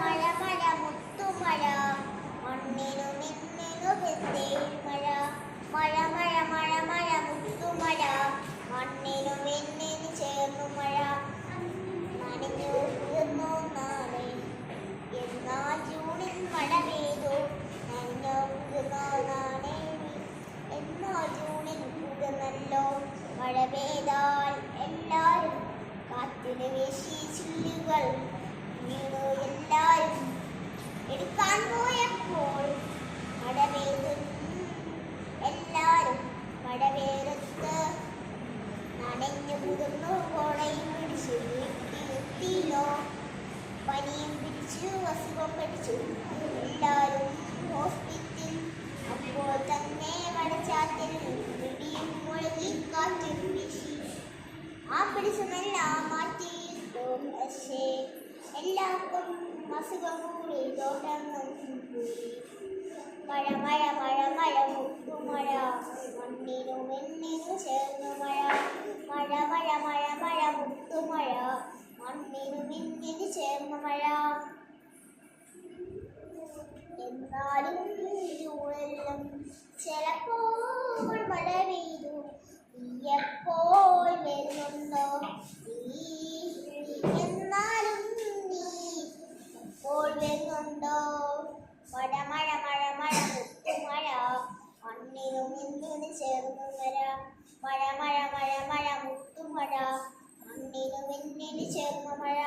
മഴ പോയപ്പോൾ മഴ പെയ്തു എല്ലാവരും മഴ പെയ്തത്ത് നനഞ്ഞു കുതിർന്നു കോളയും പിടിച്ചു വീട്ടിലെത്തിയില്ലോ പനിയും പിടിച്ചു ഹോസ്പിറ്റൽ അപ്പോൾ തന്നെ മഴച്ചാത്തിൽ പിടിയും മുഴങ്ങി കാറ്റും വീശി. ആ പിടിച്ചതെല്ലാം മാറ്റിയിട്ടു പക്ഷേ എല്ലാവർക്കും അസുഖം കൂടി തോട്ടം കൂടി മഴ മഴ മഴ മഴ മുത്തുമഴ മണ്ണിനു വെണ്ണിനു ചേർന്നു മഴ മഴ മഴ മഴ മഴ മുത്തുമഴ മണ്ണിനു മിന്നിനു ചേർന്നു മഴ എന്നാലും ചിലപ്പോൾ മഴ പെയ്തു ചേർന്നു വര. മഴ മഴ മഴ മഴ മുത്തുമഴ മണ്ണിനു മിന്നിന് ചേർന്നു മഴ.